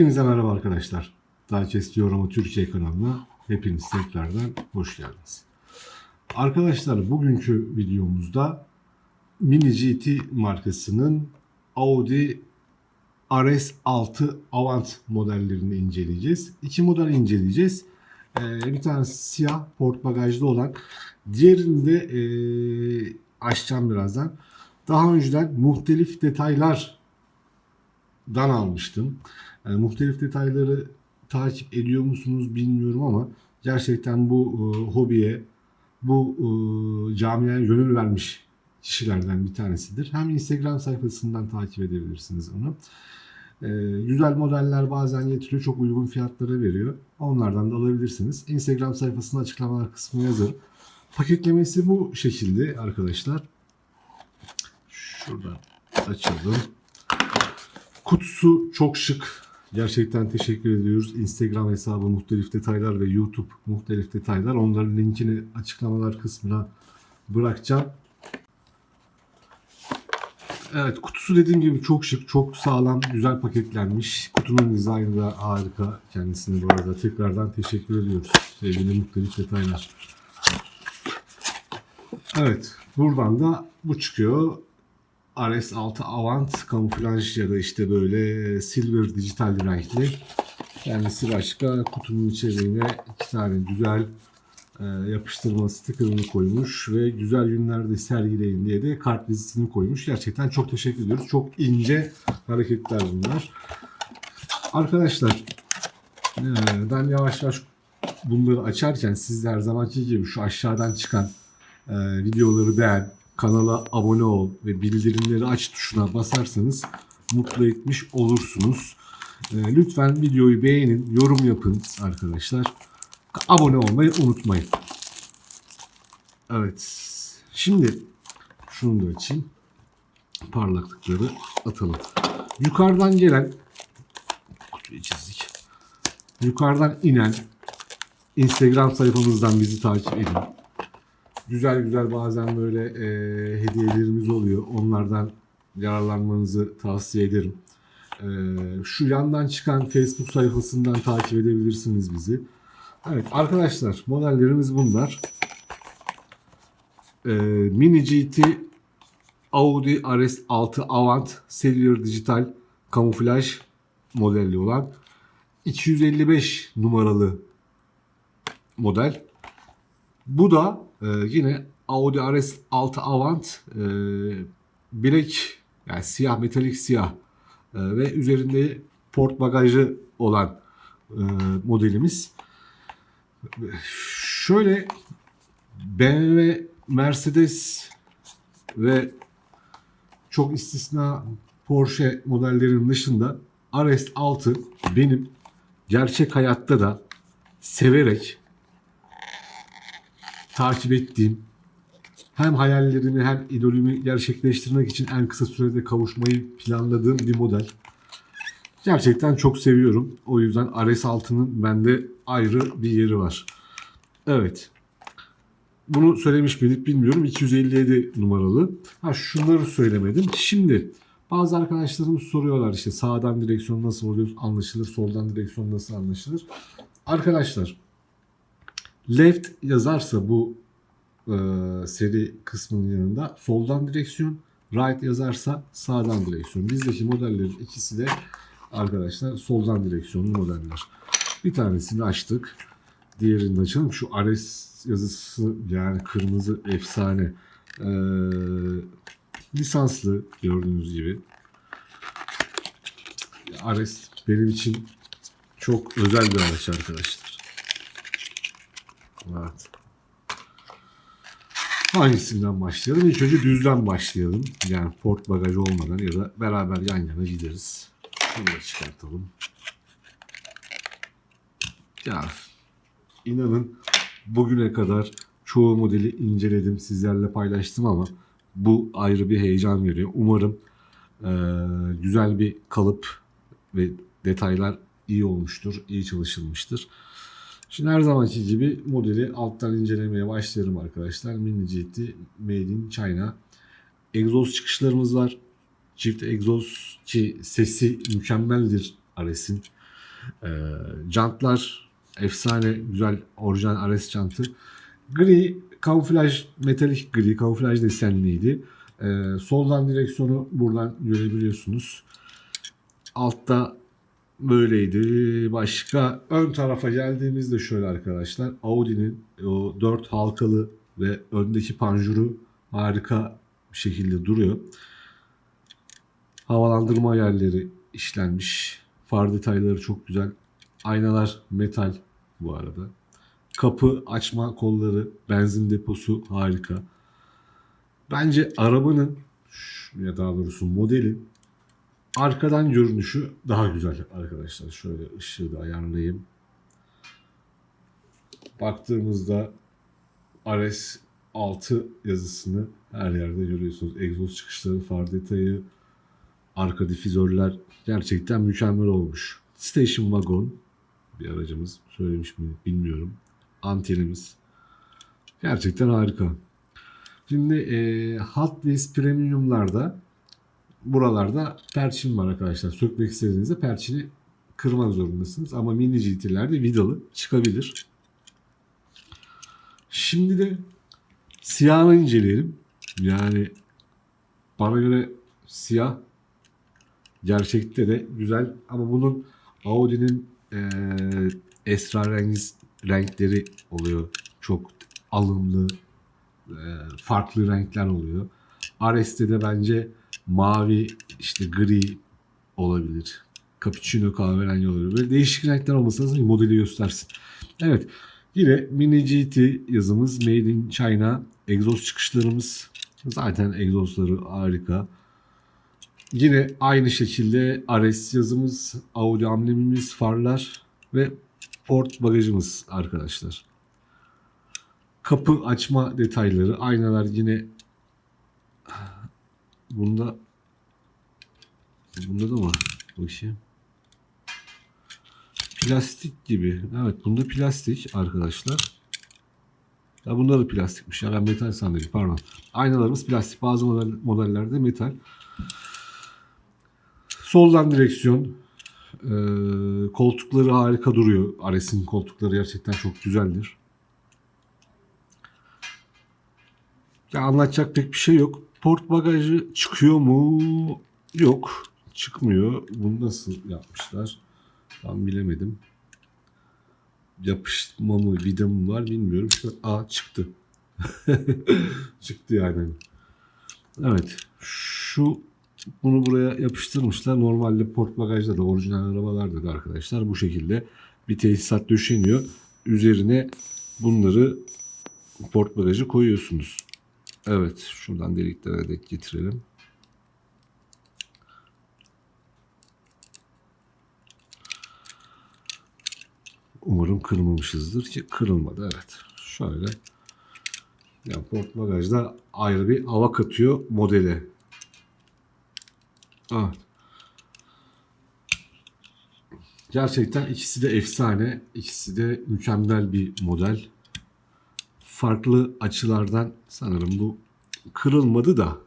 Hepinize merhaba arkadaşlar. Digest Yorumu Türkiye kanalına hepiniz tekrardan hoş geldiniz. Arkadaşlar bugünkü videomuzda Mini GT markasının Audi RS6 Avant modellerini inceleyeceğiz. İki model inceleyeceğiz. Ee, bir tanesi siyah port bagajlı olan. Diğerini de ee, açacağım birazdan. Daha önceden muhtelif detaylar dan almıştım. Yani muhtelif detayları takip ediyor musunuz bilmiyorum ama gerçekten bu e, hobiye, bu e, camiaya gönül vermiş kişilerden bir tanesidir. Hem Instagram sayfasından takip edebilirsiniz onu. E, güzel modeller bazen getiriyor, çok uygun fiyatlara veriyor. Onlardan da alabilirsiniz. Instagram sayfasının açıklamalar kısmına yazarım. Paketlemesi bu şekilde arkadaşlar. Şuradan açalım. Kutusu çok şık. Gerçekten teşekkür ediyoruz. Instagram hesabı muhtelif detaylar ve YouTube muhtelif detaylar. Onların linkini açıklamalar kısmına bırakacağım. Evet kutusu dediğim gibi çok şık, çok sağlam, güzel paketlenmiş. Kutunun dizaynı da harika. Kendisine bu arada tekrardan teşekkür ediyoruz. Sevgili muhtelif detaylar. Evet buradan da bu çıkıyor. RS6 Avant kamuflaj ya da işte böyle silver dijital renkli. Kendisi başka kutunun içeriğine iki tane güzel e, yapıştırma stickerını koymuş ve güzel günlerde sergileyin diye de kart vizitini koymuş. Gerçekten çok teşekkür ediyoruz. Çok ince hareketler bunlar. Arkadaşlar e, ben yavaş yavaş bunları açarken siz de her zamanki gibi şu aşağıdan çıkan e, videoları beğen, kanala abone ol ve bildirimleri aç tuşuna basarsanız mutlu etmiş olursunuz. E, lütfen videoyu beğenin, yorum yapın arkadaşlar. Abone olmayı unutmayın. Evet. Şimdi şunu da açayım. Parlaklıkları atalım. Yukarıdan gelen kutuyu çizdik. Yukarıdan inen Instagram sayfamızdan bizi takip edin güzel güzel bazen böyle e, hediyelerimiz oluyor. Onlardan yararlanmanızı tavsiye ederim. E, şu yandan çıkan Facebook sayfasından takip edebilirsiniz bizi. Evet arkadaşlar modellerimiz bunlar. E, Mini GT Audi RS6 Avant Cellular Digital kamuflaj modelli olan 255 numaralı model. Bu da ee, yine Audi RS6 Avant e, bilek yani siyah metalik siyah e, ve üzerinde port bagajı olan e, modelimiz. Şöyle BMW, Mercedes ve çok istisna Porsche modellerinin dışında RS6 benim gerçek hayatta da severek takip ettiğim hem hayallerimi hem idolümü gerçekleştirmek için en kısa sürede kavuşmayı planladığım bir model. Gerçekten çok seviyorum. O yüzden RS6'nın bende ayrı bir yeri var. Evet. Bunu söylemiş miydik bilmiyorum. 257 numaralı. Ha şunları söylemedim. Şimdi bazı arkadaşlarımız soruyorlar işte sağdan direksiyon nasıl oluyor anlaşılır, soldan direksiyon nasıl anlaşılır. Arkadaşlar Left yazarsa bu e, seri kısmının yanında soldan direksiyon, right yazarsa sağdan direksiyon. Bizdeki modellerin ikisi de arkadaşlar soldan direksiyonlu modeller. Bir tanesini açtık. Diğerini de açalım. Şu Ares yazısı yani kırmızı efsane. Ee, lisanslı gördüğünüz gibi. Ares benim için çok özel bir araç arkadaşlar. Evet. Hangisinden başlayalım? İlk önce düzden başlayalım. Yani port bagajı olmadan ya da beraber yan yana gideriz. Şunu da çıkartalım. Ya inanın bugüne kadar çoğu modeli inceledim, sizlerle paylaştım ama bu ayrı bir heyecan veriyor. Umarım e, güzel bir kalıp ve detaylar iyi olmuştur, iyi çalışılmıştır. Şimdi her zamanki gibi modeli alttan incelemeye başlayalım arkadaşlar. Mini GT Made in China. Egzoz çıkışlarımız var. Çift egzoz ki sesi mükemmeldir Ares'in. Ee, jantlar efsane güzel orijinal Ares jantı. Gri kamuflaj metalik gri kamuflaj desenliydi. Ee, soldan direksiyonu buradan görebiliyorsunuz. Altta böyleydi. Başka ön tarafa geldiğimizde şöyle arkadaşlar. Audi'nin o 4 halkalı ve öndeki panjuru harika bir şekilde duruyor. Havalandırma yerleri işlenmiş. Far detayları çok güzel. Aynalar metal bu arada. Kapı açma kolları, benzin deposu harika. Bence arabanın ya daha doğrusu modelin arkadan görünüşü daha güzel arkadaşlar. Şöyle ışığı da ayarlayayım. Baktığımızda RS 6 yazısını her yerde görüyorsunuz. Egzoz çıkışları, far detayı, arka difüzörler gerçekten mükemmel olmuş. Station Wagon bir aracımız. Söylemiş mi bilmiyorum. Antenimiz. Gerçekten harika. Şimdi e, Hot Wheels Premium'larda buralarda perçin var arkadaşlar. Sökmek istediğinizde perçini kırmak zorundasınız. Ama mini GT'lerde vidalı çıkabilir. Şimdi de siyahını inceleyelim. Yani bana göre siyah gerçekte de güzel ama bunun Audi'nin e, esrarengiz renkleri oluyor. Çok alımlı, e, farklı renkler oluyor. Ares'te de bence mavi, işte gri olabilir. Cappuccino kahverengi olabilir. Böyle değişik renkler olması lazım modeli göstersin. Evet. Yine Mini GT yazımız Made in China. Egzoz çıkışlarımız. Zaten egzozları harika. Yine aynı şekilde RS yazımız, Audi amblemimiz, farlar ve port bagajımız arkadaşlar. Kapı açma detayları, aynalar yine bunda bunda da mı? Bakayım. Plastik gibi. Evet bunda plastik arkadaşlar. Ya bunda da plastikmiş ya ben metal sandım pardon. Aynalarımız plastik bazı model, modellerde metal. Soldan direksiyon. Ee, koltukları harika duruyor. Ares'in koltukları gerçekten çok güzeldir. Ya anlatacak pek bir şey yok. Port bagajı çıkıyor mu? Yok. Çıkmıyor. Bunu nasıl yapmışlar? Tam bilemedim. Yapışma mı, vida mı var bilmiyorum. Şu a çıktı. çıktı yani. Evet. Şu bunu buraya yapıştırmışlar. Normalde port bagajda da orijinal arabalarda da arkadaşlar bu şekilde bir tesisat döşeniyor. Üzerine bunları port bagajı koyuyorsunuz. Evet şuradan deliklere dek getirelim. Umarım kırmamışızdır ki kırılmadı evet. Şöyle yani port bagajda ayrı bir hava katıyor modele. Evet. Gerçekten ikisi de efsane. ikisi de mükemmel bir model. Farklı açılardan sanırım bu kırılmadı da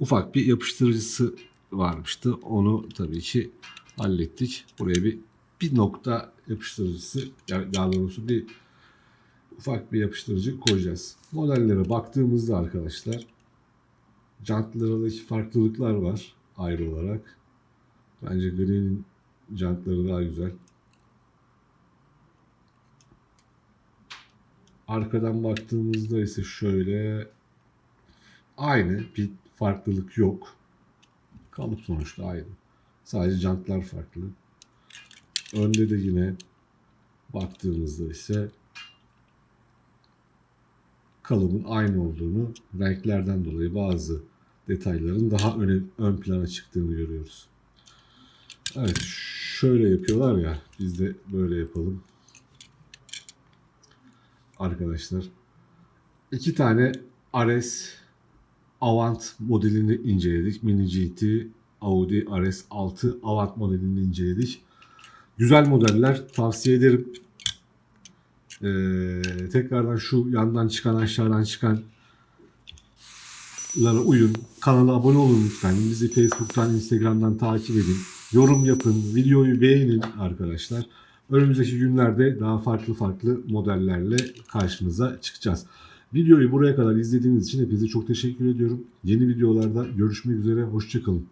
ufak bir yapıştırıcısı varmıştı. Onu tabii ki hallettik. Buraya bir bir nokta yapıştırıcısı yani daha doğrusu bir ufak bir yapıştırıcı koyacağız. Modellere baktığımızda arkadaşlar jantlardaki farklılıklar var ayrı olarak. Bence Green'in jantları daha güzel. Arkadan baktığımızda ise şöyle aynı bir farklılık yok. Kalıp sonuçta aynı. Sadece jantlar farklı. Önde de yine baktığımızda ise kalıbın aynı olduğunu renklerden dolayı bazı detayların daha öne, ön plana çıktığını görüyoruz. Evet şöyle yapıyorlar ya biz de böyle yapalım. Arkadaşlar iki tane RS Avant modelini inceledik. Mini GT Audi RS6 Avant modelini inceledik. Güzel modeller tavsiye ederim. Ee, tekrardan şu yandan çıkan aşağıdan çıkan lara uyun. Kanala abone olun lütfen. Bizi Facebook'tan, Instagram'dan takip edin. yorum yapın, videoyu beğenin arkadaşlar. Önümüzdeki günlerde daha farklı farklı modellerle karşınıza çıkacağız. Videoyu buraya kadar izlediğiniz için hepinize çok teşekkür ediyorum. Yeni videolarda görüşmek üzere, hoşçakalın.